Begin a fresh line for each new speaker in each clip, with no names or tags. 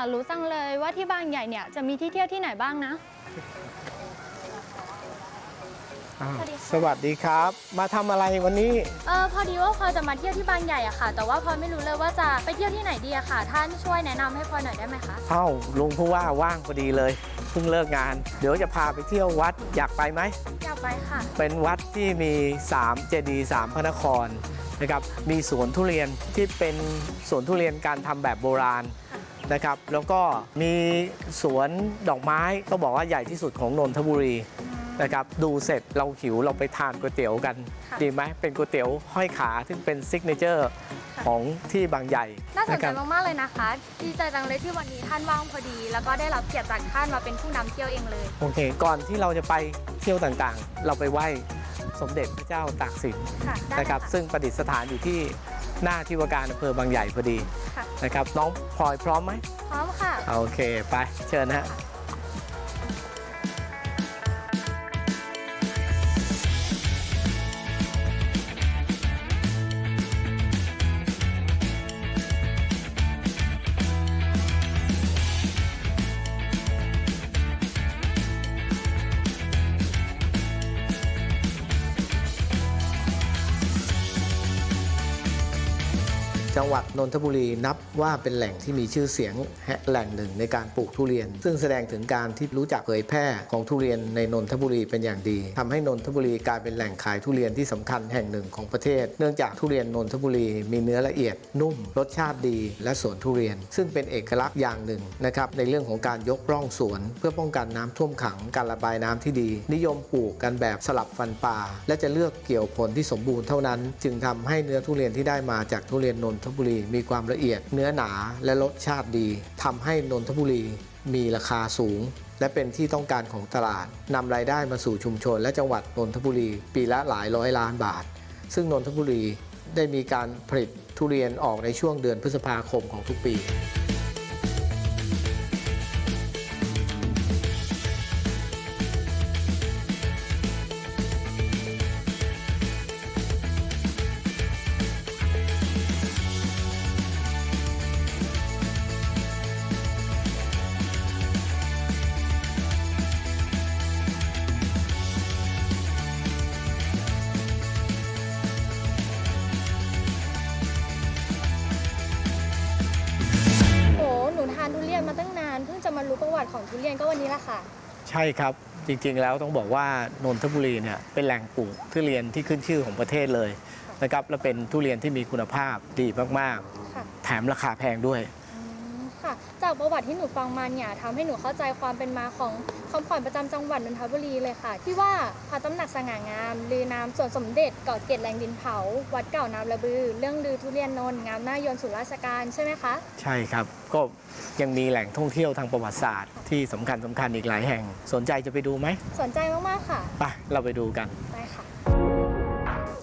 ากรู้จังเลยว่าที่บางใหญ่เนี่ยจะมีที่เที่ยวที่ไหนบ้างนะ
อ้าว
สวัสดีค่ะ
สวัสดีครับ มาทำอะไรวันนี้
เออพอดีว่าพลอยจะมาเที่ยวที่บางใหญ่อะค่ะ แต่ว่าพลอยไม่รู้เลยว่าจะไปเที่ยวที่ไหนดีอะค่ะ ท่านช่วยแนะนำให้พลอยหน่อยได้ไหมคะ
เอ้าลุงผู้ว่าว่างพอดีเลย เพิ่งเลิกงาน เดี๋ยวจะพาไปเที่ยววัดอยากไปไหม
อยากไปค่ะ
เป็นวัดที่มี3เจดีย์3พระนครนะครับ มีสวนทุเรียนที่เป็นสวนทุเรียนการทำแบบโบราณ นะครับ แล้วก็มีสวนดอกไม้ก็บอกว่าใหญ่ที่สุดของนนทบุรีนะครับดูเสร็จเราหิวเราไปทานก๋วยเตี๋ยวกัน
ค่ะ
ดีไหมเป็นก๋วยเตี๋ยวห้อยขาซึ่งเป็นซิกเนเจอร์ของที่บางใหญ่
น่าสนใจะ
ครับ
มาก ๆ เลยนะคะ ดีใจจังเลยที่วันนี้ท่านว่างพอดี แล้วก็ได้รับเกียรติจากท่านมาเป็นผู้นำเที่ยวเองเลย
โอเค ก่อนที่เราจะไปเที่ยวต่างๆ เราไปไหว้สมเด็จพระเจ้าตากสิน
ค่ะได้
นะครับ
ค่ะ
ซึ่งประดิษฐานอยู่ที่ หน้าที่ว่าการอำเภอบางใหญ่พอดี
ค่ะ
นะครับน้องพลอยพร้อมไหม
พร้อมค่ะ
โอเค ไปเชิญนะฮะ จังหวัดนนทบุรีนับว่าเป็นแหล่งที่มีชื่อเสียงแหล่งหนึ่งในการปลูกทุเรียน ซึ่งแสดงถึงการที่รู้จักเผยแพร่ของทุเรียนในนนทบุรีเป็นอย่างดีทำให้นนทบุรีกลายเป็นแหล่งขายทุเรียนที่สำคัญแห่งหนึ่งของประเทศ เนื่องจากทุเรียนนนทบุรีมีเนื้อละเอียดนุ่ม รสชาติดี และสวนทุเรียน ซึ่งเป็นเอกลักษณ์อย่างหนึ่งนะครับในเรื่องของการยกร่องสวน เพื่อป้องกันน้ำท่วมขังการระบายน้ำที่ดี นิยมปลูกกันแบบสลับฟันป่า และจะเลือกเกี่ยวผลที่สมบูรณ์เท่านั้น จึงทำให้เนื้อทุเรียนที่ได้มาจากทุเรียนนนททบุรีมีความละเอียดเนื้อหนาและรสชาติดีทำให้นนทบุรีมีราคาสูง และเป็นที่ต้องการของตลาดนำรายได้มาสู่ชุมชน และจังหวัดนนทบุรี ปีละหลายร้อยล้านบาท ซึ่งนนทบุรีได้มีการผลิตทุเรียนออกในช่วงเดือนพฤษภาคมของทุกปี
ตั้งนานเพิ่งจะมารู้ประวัติของทุเรียนก็วันนี้ละค่ะ
ใช่ครับจริงๆแล้วต้องบอกว่านนทบุรีเนี่ยเป็นแหล่งปลูกทุเรียนที่ขึ้นชื่อของประเทศเลยนะครับและเป็นทุเรียนที่มีคุณภาพดีมาก
ค่ะ
ๆแถมราคาแพงด้วย
อืมค่ะ จากประวัติที่หนูฟังมาเนี่ยทำให้หนูเข้าใจความเป็นมาของคำขวัญประจำจังหวัดนนทบุรีเลยค่ะ ที่ว่าพระตำหนักสง่างามลือนามสวนสมเด็จเกาะเกร็ดแหล่งดินเผา วัดเก่าน้ำระบือ เรื่องลือทุเรียนนนท์งามหน้ายนต์สู่ราชการใช่ไหมคะ
ใช่ครับ ก็ยังมีแหล่งท่องเที่ยวทางประวัติศาสตร์ ที่สำคัญสำคัญอีกหลายแห่ง สนใจจะไปดูไหม
สนใจมากๆค่ะ
ไปเราไปดูกัน
ไปค่ะ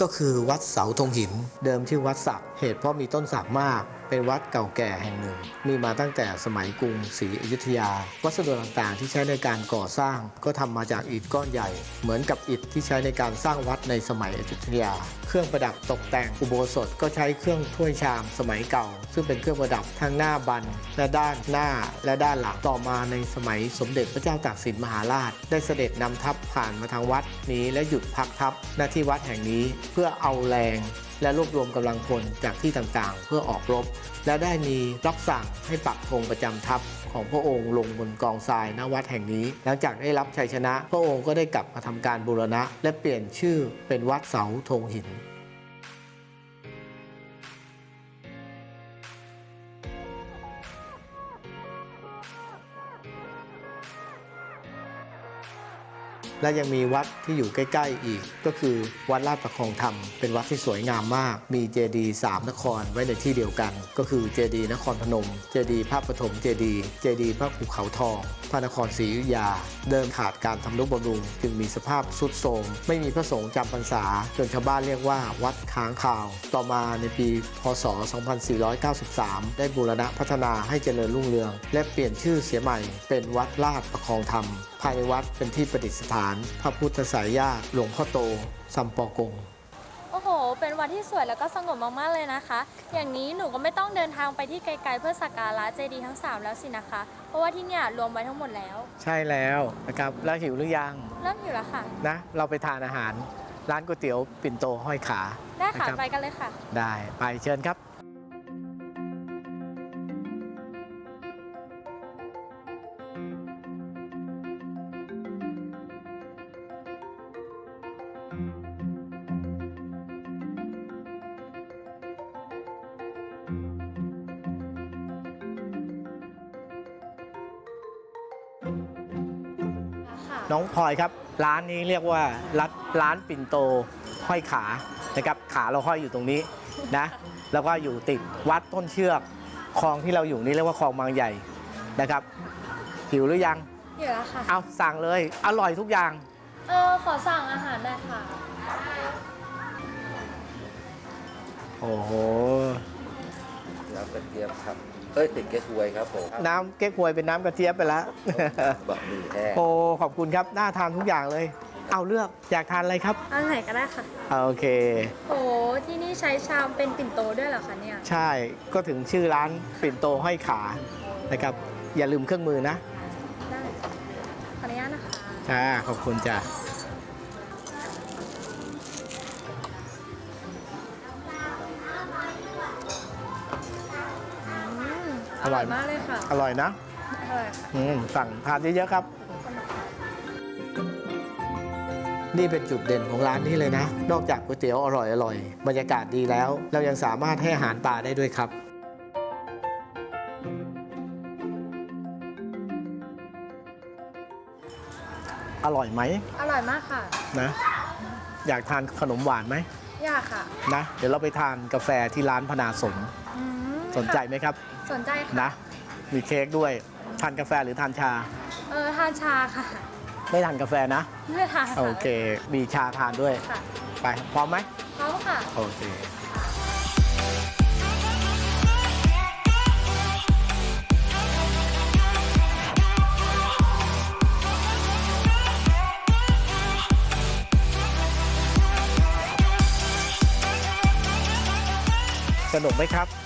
ก็คือวัดเสาธงหิน เดิมชื่อวัดสักเหตุเพราะมีต้นสักมากเป็นวัดเก่าแก่แห่งหนึ่ง มีมาตั้งแต่สมัยกรุงศรีอยุธยา วัสดุต่างๆ ที่ใช้ในการก่อสร้าง ก็ทำมาจากอิฐก้อนใหญ่ เหมือนกับอิฐที่ใช้ในการสร้างวัดในสมัยอยุธยา เครื่องประดับตกแต่งอุโบสถก็ใช้เครื่องถ้วยชามสมัยเก่า ซึ่งเป็นเครื่องประดับทั้งหน้าบันและด้านหน้าและด้านหลังต่อมาในสมัยสมเด็จพระเจ้าตากสินมหาราช ได้เสด็จนำทัพผ่านมาทางวัดนี้และหยุดพักทัพหน้าที่วัดแห่งนี้เพื่อเอาแรง และรวบรวมกำลังพลจากที่ต่างๆ เพื่อออกรบ และได้มีรับสั่งให้ปักธงประจำทัพของพระองค์ลงบนกองทรายณวัดแห่งนี้ หลังจากได้รับชัยชนะ พระองค์ก็ได้กลับมาทำการบูรณะ และเปลี่ยนชื่อเป็นวัดเสาธงหิน และยังมีวัดที่อยู่ใกล้ๆอีก ก็คือวัดลาดประคองธรรม เป็นวัดที่สวยงามมาก มีเจดีย์สามนครไว้ในที่เดียวกัน ก็คือเจดีย์นครพนม เจดีย์พระปฐมเจดีย์เจดีย์พระภูเขาทอง พระนครศรีอยุธยา เดิมขาดการทำนุบำรุง จึงมีสภาพทรุดโทรมไม่มีพระสงฆ์จำพรรษา จนชาวบ้านเรียกว่าวัดค้างคาว ต่อมาในปี พศ 2493 ได้บูรณะพัฒนาให้เจริญรุ่งเรือง และเปลี่ยนชื่อเสียใหม่ เป็นวัดลาดประคองธรรมายในวัดเป็นที่ประดิษฐาน พระพุทธสายญาติหลวงพ่อโตซัมปอกง
โอ้โหโห เป็นวัดที่สวยแล้วก็สงบมากๆเลยนะคะ อย่างนี้หนูก็ไม่ต้องเดินทางไปที่ไกลๆเพื่อสักการะเจดีย์ทั้ง 3 แล้วสินะคะ เพราะว่าที่เนี่ยรวมไว้ทั้งหมดแล้ว
ใช่แล้วนะครับแล้วหิวหรือยัง
เริ่มอยู่แล้วค่ะ
นะเราไปทานอาหาร ร้านก๋วยเตี๋ยวปิ่นโตห้อยขา
ได้ค่ะ
นะครับ
ไปกันเลยค่ะ
ได้ไปเชิญครับ น้องพลอยครับ ร้านนี้เรียกว่าร้านร้านปิ่นโตห้อยขานะครับขาเราห้อยอยู่ตรงนี้นะแล้วก็อยู่ติดวัดต้นเชือกคลองที่เราอยู่นี่เรียกว่าคลองบางใหญ่นะครับหิวหรือยัง
อยู่แล้วค่ะ
เอาสั่งเลยอร่อยทุกอย่าง
เออขอสั่งอาหารได้ค่ะ
โอ้โห
น้ำกระเทียมครับ เอ้ยติดเก๊กฮวยครับผม
น้ำเก๊กฮวยเป็นน้ำกระเจี๊ยบไปแล้ว
บะหมี่แห้ง
โอ้ขอบคุณครับน่าทานทุกอย่างเลย เอาเลือกอยากทานอะไรครับ
อันไหนก็ได้ค่ะ
โอเค
โอ้ที่นี่ใช้ชามเป็นปิ่นโตด้วยเหรอคะเนี่ย
ใช่ก็ถึงชื่อร้านปิ่นโตห้อยขานะครับ อย่าลืมเครื่องมือนะ
ได้ขออนุญาตนะคะ
จ้าขอบคุณจ้า
อร่อยมากเลยค่ะ
อร่อยนะ
อร่อยค่ะ
อืมสั่งทานเยอะๆครับ นี่เป็นจุดเด่นของร้านนี้เลยนะ นอกจากก๋วยเตี๋ยวอร่อยอร่อยบรรยากาศดีแล้ว เรายังสามารถให้อาหารปลาได้ด้วยครับ อร่อยไหม
อร่อยมากค่ะ
นะ อยากทานขนมหวานไหม
อยากค่ะ
นะ เดี๋ยวเราไปทานกาแฟที่ร้านพนาสม
อืม
สนใจ
ค่ะ
ไหมครับ
สนใจค่ะ
นะ มีเค้กด้วย ทานกาแฟหรือทานชา
เออทานชาค่ะ
ไม่ทานกาแฟนะ
ไม่ทานค่ะ
โอเค มีชาทานด้วย
ค่ะ
ไป พร้อมไหม
พร้อมค่ะ
โอเค สนุกไหมครับ
โอ้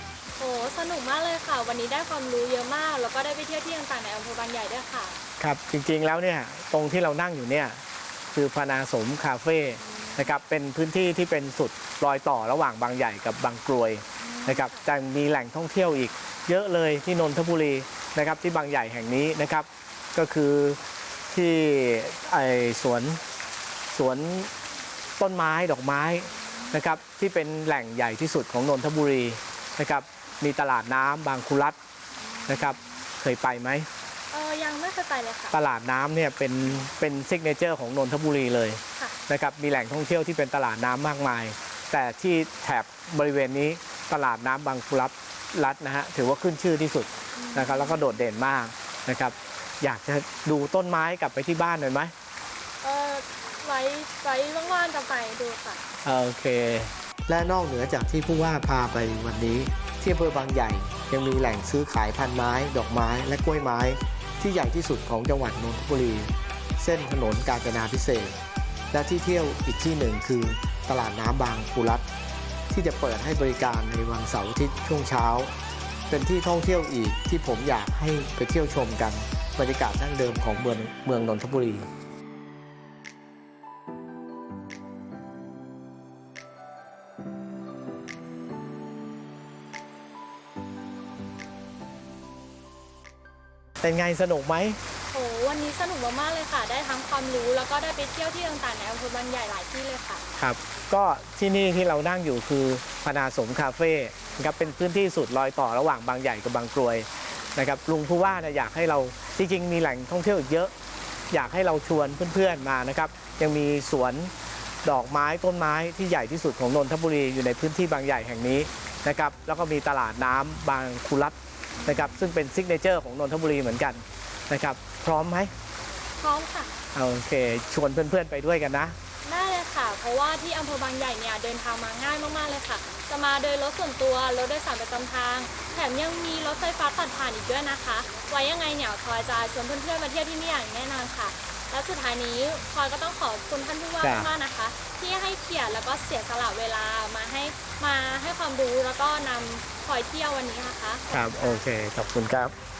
สนุกมากเลยค่ะ วันนี้ได้ความรู้เยอะมาก แล้วก็ได้ไปเที่ยวที่ต่างๆในอำเภอบางใหญ่ด้วยค่ะ
ครับ จริงๆแล้วเนี่ยตรงที่เรานั่งอยู่เนี่ยคือพนาสมคาเฟ่นะครับเป็นพื้นที่ที่เป็นสุดรอยต่อระหว่างบางใหญ่กับบางกรวยนะครับแต่มีแหล่งท่องเที่ยวอีก เยอะเลยที่นนทบุรีนะครับที่บางใหญ่แห่งนี้นะครับ ก็คือที่ไอสวนสวนต้นไม้ดอกไม้นะครับที่เป็นแหล่งใหญ่ที่สุดของนนทบุรีนะครับ มีตลาดน้ำบางคุรัตนะครับ เคยไปไหม
เออยังไม่เคยไปเลยค่ะ
ตลาดน้ำเนี่ยเป็นเป็นซิกเนเจอร์ของนนทบุรีเลย
ค่ะ
นะครับมีแหล่งท่องเที่ยวที่เป็นตลาดน้ำมากมาย แต่ที่แถบบริเวณนี้ตลาดน้ำบางคุรัตรัฐนะฮะถือว่าขึ้นชื่อที่สุดนะครับแล้วก็โดดเด่นมากนะครับอยากจะดูต้นไม้กลับไปที่บ้านหน่อยไหม
เออไว้ไว้ว่างๆจะไปดูค่ะ
โอเค และนอกเหนือจากที่ผู้ว่าพาไปวันนี้ ที่อำเภอบางใหญ่ยังมีแหล่งซื้อขายพันไม้ ดอกไม้ และกล้วยไม้ ที่ใหญ่ที่สุดของจังหวัดนนทบุรี เส้นถนนกาญจนาพิเศษ และที่เที่ยวอีกที่หนึ่งคือตลาดน้ำบางปูรัตที่จะเปิดให้บริการในวันเสาร์อาทิตย์ช่วงเช้า เป็นที่ท่องเที่ยวอีกที่ผมอยากให้ไปเที่ยวชมกันบรรยากาศดั้งเดิมของเมืองเมืองนนทบุรี เป็นไงสนุกไหม
โหวันนี้สนุกมากๆเลยค่ะ ได้ทั้งความรู้แล้วก็ได้ไปเที่ยวที่ต่างๆในอำเภอบางใหญ่หลายที่เลยค่ะ
ครับ ก็ที่นี่ที่เรานั่งอยู่คือพนาสมคาเฟ่นะครับเป็นพื้นที่สุดรอยต่อระหว่างบางใหญ่กับบางกรวยนะครับลุงผู้ว่าเนี่ยอยากให้เราจริงๆมีแหล่งท่องเที่ยวอีกเยอะ อยากให้เราชวนเพื่อนๆมานะครับ ยังมีสวนดอกไม้ต้นไม้ที่ใหญ่ที่สุดของนนทบุรีอยู่ในพื้นที่บางใหญ่แห่งนี้นะครับแล้วก็มีตลาดน้ำบางคุรัต นะครับซึ่งเป็นซิกเนเจอร์ของนนทบุรีเหมือนกันนะครับพร้อมไหม
พร้อมค่ะ
โอเค ชวนเพื่อนๆไปด้วยกันนะ
ได้เลยค่ะ เพราะว่าที่อำเภอบางใหญ่เนี่ยเดินทางมาง่ายมากๆเลยค่ะ จะมาโดยรถส่วนตัวรถโดยสารประจำทาง แถมยังมีรถไฟฟ้าตัดผ่านอีกด้วยนะคะ ไว้ยังไงเนี่ยพลอยจะชวนเพื่อนๆมาเที่ยวที่นี่อย่างแน่นอนค่ะ และสุดท้ายนี้พลอยก็ต้องขอบคุณท่านผู้ว่า
จ้ะ
มากๆนะคะ ที่ให้เกียรติแล้วก็เสียสละเวลามาให้มาให้ความรู้แล้วก็นำพลอยเที่ยววันนี้นะคะ
ครับ โอเค ขอบคุณครับ
ข